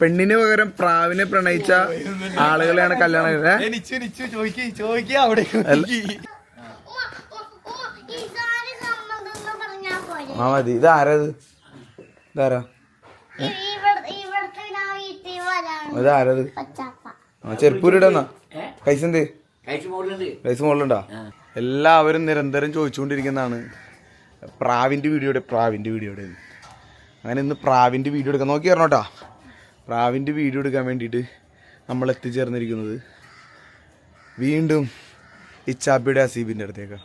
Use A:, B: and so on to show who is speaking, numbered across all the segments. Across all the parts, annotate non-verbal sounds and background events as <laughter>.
A: പെണ്ണിന് പകരം പ്രാവിനെ പ്രണയിച്ച ആളുകളെയാണ് കല്യാണം ആ മതി. ഇതാരാ
B: ഞാൻ വീട്ടിൽ വരാണ്.
A: ഇതാരത് ആ ചെരുപ്പൂരിടന്നാ
C: പോകുന്നുണ്ട്
A: പൈസ മുകളിലുണ്ടോ എല്ലാവരും നിരന്തരം ചോദിച്ചുകൊണ്ടിരിക്കുന്നതാണ്. പ്രാവിന്റെ വീഡിയോയുടെ പ്രാവിന്റെ വീഡിയോയുടെ. അങ്ങനെ ഇന്ന് പ്രാവിന്റെ വീഡിയോ എടുക്കാൻ നോക്കി പറഞ്ഞോട്ടാ പ്രാവിന്റെ വീഡിയോ എടുക്കാൻ വേണ്ടിയിട്ട് നമ്മൾ എത്തിച്ചേർന്നിരിക്കുന്നത്. വീണ്ടും ഇച്ചാപ്പിയുടെ അസീബിന്റെ അടുത്തേക്ക്.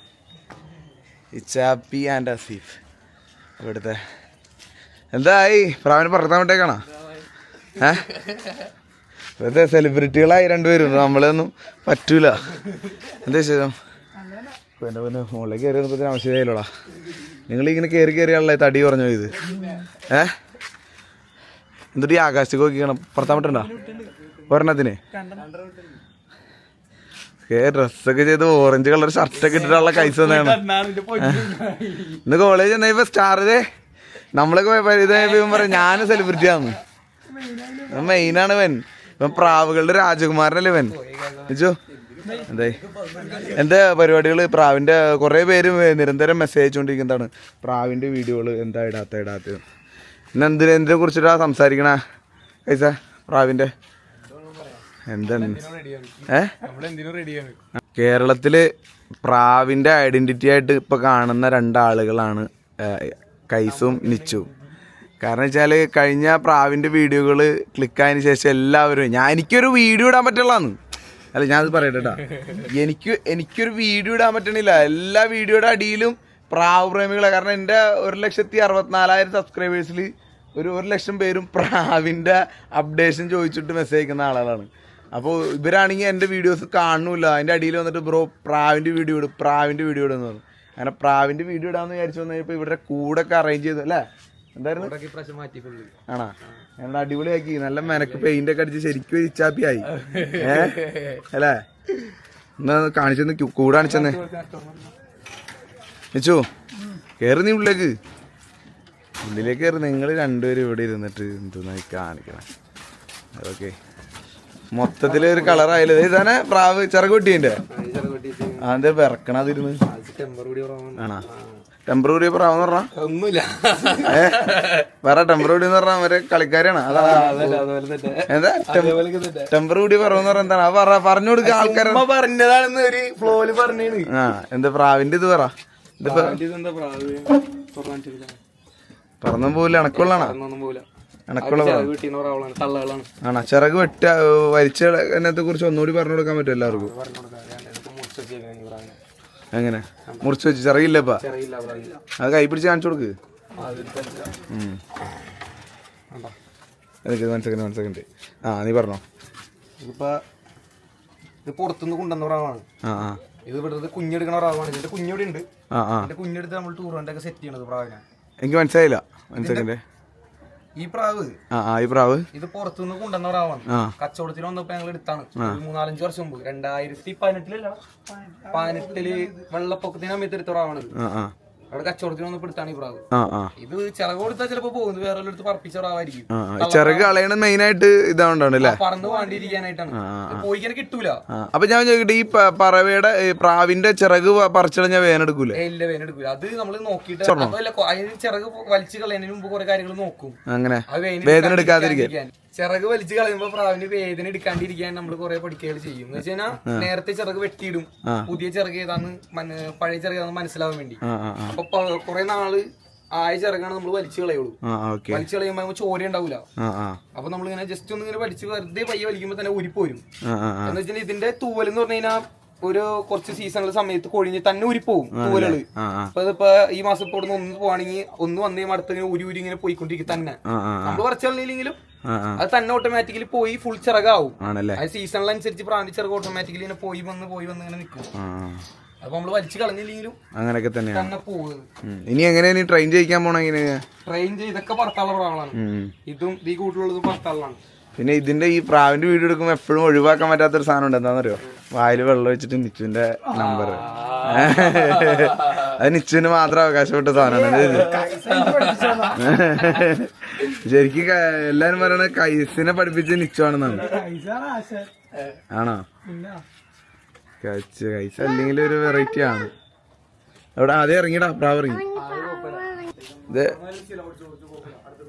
A: ഇച്ചാപ്പി ആൻഡ് അസീഫ്. ഇവിടുത്തെ എന്തായി പ്രാവിനെ പറത്താൻ വേണ്ടേക്കാണോ ഏ? ഇവിടുത്തെ സെലിബ്രിറ്റികളായി രണ്ടുപേരും. നമ്മളൊന്നും പറ്റൂല. എന്താ വിശേഷം? പിന്നെ പിന്നെ മുകളിലേക്ക് കയറി വന്നപ്പോൾ ആവശ്യമായില്ലോടാ നിങ്ങൾ ഇങ്ങനെ കയറി കയറിയാണല്ലേ തടി പറഞ്ഞു ഇത് ഏ? എന്നിട്ട് ഈ ആകാശത്തേക്ക് നോക്കിക്കണം പുറത്താൻ പറ്റണ്ട? ഒരെണ്ണത്തിന്? ഡ്രസ്സൊക്കെ ചെയ്ത് ഓറഞ്ച് കളർ ഷർട്ടൊക്കെ ഇട്ടിട്ടുള്ള കൈസ് തന്നെയാണ് ഇന്ന് കോളേജ് എന്നാ ഇപ്പൊ സ്റ്റാർ ഇതേ? നമ്മളൊക്കെ ഇതായപ്പോ പറയാം ഞാൻ സെലിബ്രിറ്റി ആണ്. മെയിനാണ് ഇവൻ. ഇവൻ പ്രാവുകളുടെ രാജകുമാരനല്ലേ ഇവൻ. വെച്ചോ എന്താ പരിപാടികൾ പ്രാവിന്റെ കുറെ പേര് നിരന്തരം മെസ്സേജ് അയച്ചുകൊണ്ടിരിക്കുന്നതാണ് പ്രാവിന്റെ വീഡിയോകൾ എന്താ ഇടാത്ത ഇടാത്തത്? ഇന്ന് എന്തിനെ കുറിച്ചിട്ടാ സംസാരിക്കണ? കൈസ പ്രാവിന്റെ എന്താണ്? ഏ? കേരളത്തിൽ പ്രാവിന്റെ ഐഡന്റിറ്റി ആയിട്ട് ഇപ്പൊ കാണുന്ന രണ്ടാളുകളാണ് കൈസും നിച്ചും. കാരണം വെച്ചാൽ കഴിഞ്ഞ പ്രാവിന്റെ വീഡിയോകൾ ക്ലിക്കായതിനു ശേഷം എല്ലാവരും ഞാൻ എനിക്കൊരു വീഡിയോ ഇടാൻ പറ്റുള്ളാന്ന് അല്ല ഞാനത് പറയട്ടെ ട്ടാ. എനിക്ക് എനിക്കൊരു വീഡിയോ ഇടാൻ പറ്റണില്ല. എല്ലാ വീഡിയോയുടെ അടിയിലും പ്രാവ് പ്രേമികളെ കാരണം എന്റെ ഒരു ലക്ഷത്തി അറുപത്തിനാലായിരം സബ്സ്ക്രൈബേഴ്സിൽ ഒരു ഒരു ലക്ഷം പേരും പ്രാവിന്റെ അപ്ഡേഷൻ ചോദിച്ചിട്ട് മെസ്സേജ് അയക്കുന്ന ആളുകളാണ്. അപ്പോൾ ഇവരാണെങ്കിൽ എന്റെ വീഡിയോസ് കാണുന്നില്ല. അതിന്റെ അടിയിൽ വന്നിട്ട് ബ്രോ പ്രാവിന്റെ വീഡിയോ ഇടും പ്രാവിന്റെ വീഡിയോ ഇടുന്നു പറഞ്ഞു. അങ്ങനെ പ്രാവിന്റെ വീഡിയോ ഇടാമെന്ന് വിചാരിച്ചു വന്നു കഴിഞ്ഞപ്പോൾ ഇവരുടെ കൂടൊക്കെ അറേഞ്ച് ചെയ്തു അല്ലേ? എന്തായിരുന്നു? ആണോ? ഞങ്ങൾ അടിപൊളിയാക്കി. നല്ല മെനക്ക് പെയിന്റ് ഒക്കെ അടിച്ച് ശരിക്കും ഒരു ഇച്ചാപ്പിയായി ഏ? അല്ലേ? എന്നാ കാണിച്ചെന്ന് കൂടെ കാണിച്ചെന്ന് വെച്ചു കയറി നീ ഉള്ളിലേക്ക്. ഉള്ളിലേക്ക് കയറി നിങ്ങൾ രണ്ടുപേരും ഇവിടെ ഇരുന്നിട്ട് എന്തെന്നായി കാണിക്കണം. അതൊക്കെ. മൊത്തത്തിൽ ഒരു കളർ ആയില്ലേ? ഇതാണ് പ്രാവ്
D: ചെറുകുട്ടീന്റെ അതെ കുറവാണ്
A: ആണോ? ടെമ്പററി പ്രാവെന്ന് പറഞ്ഞാ?
D: ഒന്നുമില്ല.
A: വേറെ ടെമ്പററി എന്ന് പറഞ്ഞാൽ അവരെ കളിക്കാരാണ്. എന്താ? ടെമ്പർ കൂടി പറവെന്ന് പറഞ്ഞാൽ എന്താണ്? പറ പറഞ്ഞു കൊടുക്കുക ആൾക്കാർ
D: അമ്മ പറഞ്ഞതാണെന്ന് ഒരു ഫ്ലോയിൽ പറഞ്ഞു
A: ആ എന്താ പ്രാവിന്റെ ഇത് പറ. പറന്നും പോവില്ല അണക്കുള്ളാണോ ആണോ? ചിറക് വെട്ട വരിച്ച എന്നത്തെ കുറിച്ച് ഒന്നുകൂടി പറഞ്ഞു കൊടുക്കാൻ പറ്റും എല്ലാവർക്കും? എങ്ങനെ? മുറിച്ച് വെച്ച് ചിറകില്ലപ്പാ അത് കൈ പിടിച്ച് കാണിച്ചു കൊടുക്ക്? എനിക്ക് വൺ സെക്കൻഡ് വൺ സെക്കൻഡ് ആ നീ പറഞ്ഞോ.
D: ഇതിപ്പോ ഇത് പുറത്തുനിന്ന് കൊണ്ടുവന്ന പ്രാവാണ്
A: ആ
D: ഇത് ഇവിടുത്തെ കുഞ്ഞെടുക്കണ പ്രാവാണ് ഇതിന്റെ കുഞ്ഞിവിടെ ഉണ്ട് ഇതിന്റെ കുഞ്ഞെടുത്ത് നമ്മൾ ടൂറിന്റെ ഒക്കെ സെറ്റ് ചെയ്യണത് പ്രാവിനെ.
A: എനിക്ക് മനസ്സിലായില്ല. സെക്കൻഡ്
D: ഈ പ്രാവ്.
A: ആ ആ ഈ പ്രാവ്.
D: ഇത് പുറത്തുനിന്ന് കൊണ്ടുവന്ന പ്രാവാണ്.
A: ആ.
D: കച്ചവടത്തിന് വന്നപ്പോ ഞങ്ങൾ എടുത്താണ്. ഒരു മൂന്നാലഞ്ച് വർഷം മുമ്പ്. രണ്ടായിരത്തി പതിനെട്ടിലല്ല? പതിനെട്ടിൽ വെള്ളപ്പൊക്കത്തിന് സമയത്ത് എടുത്ത പ്രാവാണ് ഇത്.
A: ആ ആ.
D: അവിടെ കച്ചവടത്തിന് വന്നപ്പോ എടുത്താണ് ഈ പ്രാവ്.
A: ആ ആ.
D: ഇത് ചിറക് കൊടുത്താൽ ചിലപ്പോ പോകുന്നത് വേറെ അടുത്ത് പറപ്പിച്ച പ്രാവായിരിക്കും.
A: ആ ആ. ചിറക് കളയണ മെയിൻ ആയിട്ട് ഇതാണ്ടാണ് അല്ലേ?
D: പറന്ന് വാണ്ടിയിരിക്കാനായിട്ടാണ്. ഇത് പോയിക്കാൻ കിട്ടൂല.
A: ആ അപ്പൊ ഞാൻ ചോദിക്കട്ടെ ഈ പറവയുടെ പ്രാവിന്റെ ചിറക് പ- ഞാൻ വേനെടുക്കൂലേ
D: ഇല്ല വേന എടുക്കൂല. അത് നമ്മൾ നോക്കിയിട്ട് അതിന് ചിറക് വലിച്ചു കളയുന്നതിന് മുമ്പ് കുറെ കാര്യങ്ങൾ നോക്കും.
A: അങ്ങനെ.
D: വേദന
A: എടുക്കാതിരിക്കാൻ.
D: ചിറക് വലിച്ചു കളയുമ്പോ പ്രാവിന് വേദന എടുക്കാണ്ടിരിക്കാൻ നമ്മൾ കുറെ പഠിക്കുകകൾ ചെയ്യും. എന്ന് വെച്ചാൽ നേരത്തെ ചിറക് വെട്ടിയിടും. പുതിയ ചിറക് ഏതാന്ന് പഴയ ചിറക് ഏതാന്ന് മനസ്സിലാവാൻ വേണ്ടി. അപ്പൊ കൊറേ നാൾ ആയ ചിറകാണ് നമ്മൾ വലിച്ചു കളയുള്ളൂ. വലിച്ചു കളയുമ്പോ ചോര ഉണ്ടാവില്ല
A: ആ
D: അപ്പൊ നമ്മൾ ഇങ്ങനെ ജസ്റ്റ് ഒന്ന് ഇങ്ങനെ വലിച്ച് വെറുതെ പയ്യെ വലിക്കുമ്പോ തന്നെ
A: ഉരിപ്പോരും
D: എന്ന് വെച്ചാൽ ഇതിന്റെ തൂവൽ എന്ന് പറഞ്ഞു കഴിഞ്ഞാൽ ഒരു കുറച്ച് സീസണുള്ള സമയത്ത് കൊഴിഞ്ഞ് തന്നെ
A: ഉരിപ്പോവും തൂവലുകൾ.
D: അപ്പൊ ഇതിപ്പോ ഈ മാസം ഇപ്പൊ ഒന്ന് പോവാണെങ്കിൽ ഒന്ന് വന്നേ അടുത്ത് ഇങ്ങനെ ഊരി ഊരി ഇങ്ങനെ പോയിക്കൊണ്ടിരിക്കും തന്നെ. നമ്മൾ കുറച്ച് കളഞ്ഞില്ലെങ്കിലും
A: ആ ആ
D: അത് തന്നെ ഓട്ടോമാറ്റിക്കലി പോയി ഫുൾ ചിറകാവും.
A: ആണല്ലേ?
D: അത് സീസണിനനുസരിച്ച് പ്രാന്തി ചിറക് ഓട്ടോമാറ്റിക്കലി ഇങ്ങനെ പോയി വന്ന് പോയി വന്ന് ഇങ്ങനെ നിൽക്കും. അപ്പൊ നമ്മൾ വലിച്ചു കളഞ്ഞില്ലെങ്കിലും
A: അങ്ങനെയൊക്കെ
D: തന്നെ പോകുന്നത്
A: ഇനി എങ്ങനെയാണ് ട്രെയിൻ ചെയ്യിക്കാൻ പോണ എങ്ങനെയാ
D: ട്രെയിൻ ചെയ്തൊക്കെ പറത്താനുള്ള പ്രാവളാണ്. ഇതും ഈ കൂട്ടിലുള്ളതും പറത്താളാണ്
A: പിന്നെ ഇതിന്റെ ഈ പ്രാവിന്റെ വീഡിയോ എടുക്കുമ്പോൾ എപ്പോഴും ഒഴിവാക്കാൻ പറ്റാത്തൊരു സാധനം ഉണ്ട് എന്താണെന്നറിയോ? വായിൽ വെള്ളം വെച്ചിട്ട് നിച്ചുവിന്റെ നമ്പർ അത് നിച്ചുവിന് മാത്രം അവകാശപ്പെട്ട സാധനമാണ്. <laughs> ശരിക്കും എല്ലാരും പറയണ കൈസിനെ പഠിപ്പിച്ച് നിച്ചുവാണെന്നാണ് ആണോ? കൈസ് കൈസ് അല്ലെങ്കിൽ ഒരു വെറൈറ്റി ആണ്. അവിടെ ആദ്യം ഇറങ്ങിടാ പ്രാവ് ഇറങ്ങി.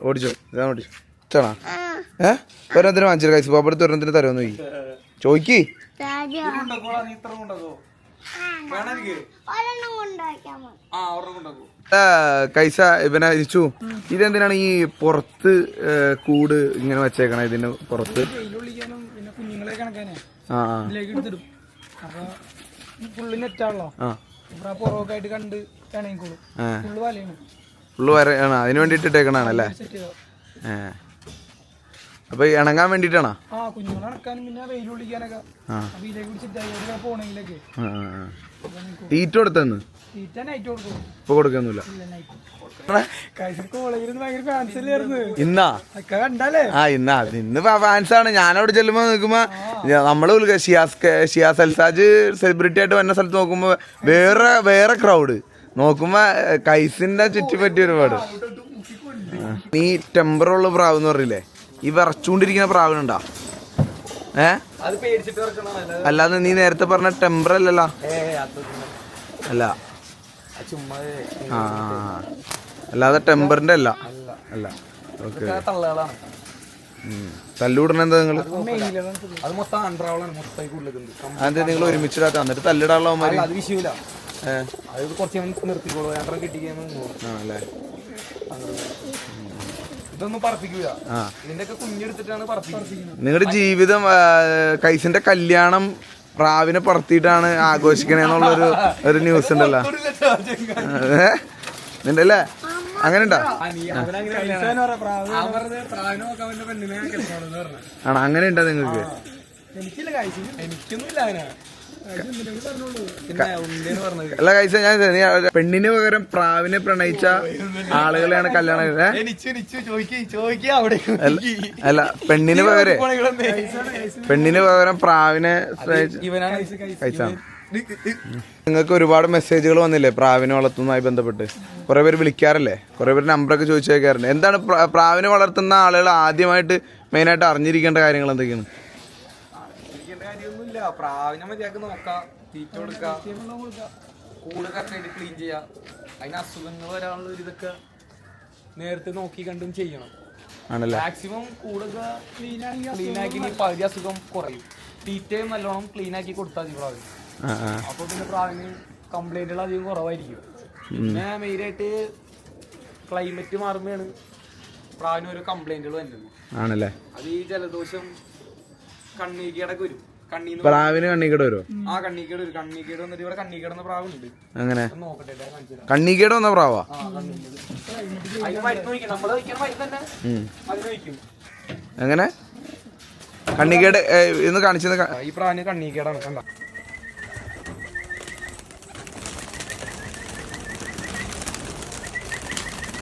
A: ഓടിച്ചോ ഇതാ ഓടിച്ചോ. ഇഷ്ടമാണോ ഏ? ഒരെണ്ണത്തിന് വാങ്ങിച്ചു കൈസ്. പോപ്പടുത്ത് ഒരെണ്ണത്തിന് തരുമെന്ന് ചോദിക്കും. ചോദിക്ക്. കൈസ ഇവനെ ഇരിച്ചു. ഇതെന്തിനാണ് ഈ പുറത്ത് കൂട് ഇങ്ങനെ വെച്ചേക്കണേ ഇതിന് പുറത്ത്? ആ
C: ഫുള്ള് നെറ്റാണല്ലോ.
A: ആ.
C: അപ്പൊ ആ ആയിട്ട് കണ്ട് ഇണങ്ങിക്കോളും.
A: ആ.
C: വലയാണ്.
A: ഫുള്ള് വര ആണ്. അതിന് വേണ്ടിട്ട് ഇട്ടേക്കണാണല്ലേ
C: സെറ്റ് ചെയ്തോ
A: ഏ അപ്പൊ ഇണങ്ങാൻ വേണ്ടിട്ടാണോ?
C: ആ കുഞ്ഞുങ്ങളെ പിന്നെ
A: വെയിൽ
C: അപ്പൊ ഇതിലേക്ക് പിടിച്ചിട്ട് പോണെങ്കിലൊക്കെ.
A: തീറ്റ കൊടുത്തന്ന്?
C: തീറ്റ നൈറ്റ് കൊടുക്കും.
A: ഇപ്പൊ കൊടുക്കൊന്നുമില്ല ഇന്നാ? ആ ഇന്നാ. ഇന്ന് ഫാൻസ് ആണ്. ഞാനവിടെ ചെല്ലുമ്പോ നോക്കുമ്പോ നമ്മൾ ഷിയാസ് ഷിയാസ് അൽസാജ് സെലിബ്രിറ്റി ആയിട്ട് വന്ന സ്ഥലത്ത് നോക്കുമ്പോ വേറെ വേറെ ക്രൗഡ് നോക്കുമ്പോ കൈസിന്റെ ചുറ്റിപ്പറ്റി ഒരുപാട്. നീ ടെമ്പറുള്ള പ്രാവ് എന്ന് പറഞ്ഞില്ലേ? ഈ വിറച്ചുകൊണ്ടിരിക്കുന്ന പ്രാവിനുണ്ടാ. ഏ?
D: അല്ലാതെ
A: നീ നേരത്തെ പറഞ്ഞ ടെമ്പർ അല്ലല്ലോ. അല്ല. ആ അല്ലാതെ ടെമ്പറിന്റെ അല്ല. അല്ല. ഓക്കെ. തല്ലൂടണ എന്താ നിങ്ങൾ?
D: അത്
A: നിങ്ങൾ ഒരുമിച്ചിടാത്ത എന്നിട്ട് തല്ലിടാനുള്ള ആണല്ലേ?
D: ഇതൊന്നും പറപ്പിക്കൂല. കുഞ്ഞെടുത്തിട്ടാണ് പറപ്പിക്കുന്നത്.
A: നിങ്ങളുടെ ജീവിതം കൈസിന്റെ കല്യാണം പ്രാവിനെ പറത്തിയിട്ടാണ് ആഘോഷിക്കണെന്നുള്ളൊരു ഒരു ന്യൂസ് ഉണ്ടല്ലോ? നിന്റെ അല്ലേ അങ്ങനെ ഉണ്ടോ ആണോ? അങ്ങനെ ഉണ്ടോ നിങ്ങൾക്ക്
D: എനിക്കൊന്നുമില്ല
A: അല്ല കൈസ ഞാൻ പെണ്ണിന് പകരം പ്രാവിനെ പ്രണയിച്ച ആളുകളെയാണ് കല്യാണം അല്ല- പെണ്ണിന് പകരം പെണ്ണിന് പകരം പ്രാവിനെ കഴിച്ചാണ് നിങ്ങൾക്ക് ഒരുപാട് മെസ്സേജുകൾ വന്നില്ലേ പ്രാവിനെ വളർത്തുന്നതുമായി ബന്ധപ്പെട്ട്? കുറെ പേര് വിളിക്കാറില്ലേ? കുറെ പേര് നമ്പറൊക്കെ ചോദിച്ചു ചോദിക്കാറുണ്ട് എന്താണ് പ്ര- പ്രാവിനെ വളർത്തുന്ന ആളുകൾ ആദ്യമായിട്ട് മെയിനായിട്ട് അറിഞ്ഞിരിക്കേണ്ട കാര്യങ്ങൾ എന്തൊക്കെയാണ്?
D: കാര്യമൊന്നുമില്ല പ്രാവിനെ മര്യാദയ്ക്ക് നോക്കാം. തീറ്റ കൊടുക്കാം. കൂട് കറക്റ്റായിട്ട് ക്ലീൻ ചെയ്യാം. അതിന് അസുഖങ്ങൾ വരാനുള്ള ഒരു ഇതൊക്കെ നേരത്തെ നോക്കി കണ്ടും ചെയ്യണം.
A: ആണല്ലേ?
D: മാക്സിമം കൂടൊക്കെ ക്ലീൻ ആക്കി പകുതി അസുഖം കുറയും. തീറ്റയും നല്ലോണം ക്ലീൻ ആക്കി കൊടുത്താൽ മതി പ്രാവിന്. അപ്പൊ പിന്നെ പ്രാവിന് കംപ്ലൈന്റുകൾ അധികം കുറവായിരിക്കും. പിന്നെ മെയിനായിട്ട് ക്ലൈമറ്റ് മാറുമ്പോഴാണ് പ്രാവിന് ഓരോ കംപ്ലൈന്റുകൾ വരുന്നത്.
A: ആണല്ലേ?
D: അത് ഈ ജലദോഷം കണ്ണീക്കേടൊക്കെ വരും. കണ്ണീന്ന്
A: പ്രാവിന് കണ്ണീക്കേട് വരുമോ
D: ആ കണ്ണീക്കേട് ഒരു കണ്ണീക്കേട് വന്നിട്ട് ഇവിടെ കണ്ണീക്കേടുന്ന പ്രാവുണ്ട്.
A: അങ്ങനെ
D: അത് നോക്കട്ടെ ഇതാ കാണിച്ചു തരാം.
A: കണ്ണിക്കേട് വന്ന പ്രാവാ?
D: ആ കണ്ണീക്കേട് അതിന് മരുന്ന് മരുന്ന് തന്നെ.
A: ഉം.
D: അതിന് വയ്ക്കും
A: എങ്ങനെ? കണ്ണിക്കേട് ഏ, ഇന്ന് കാണിച്ചത്
D: ഈ പ്രാവിന് കണ്ണീക്കേടാണ് കണ്ട?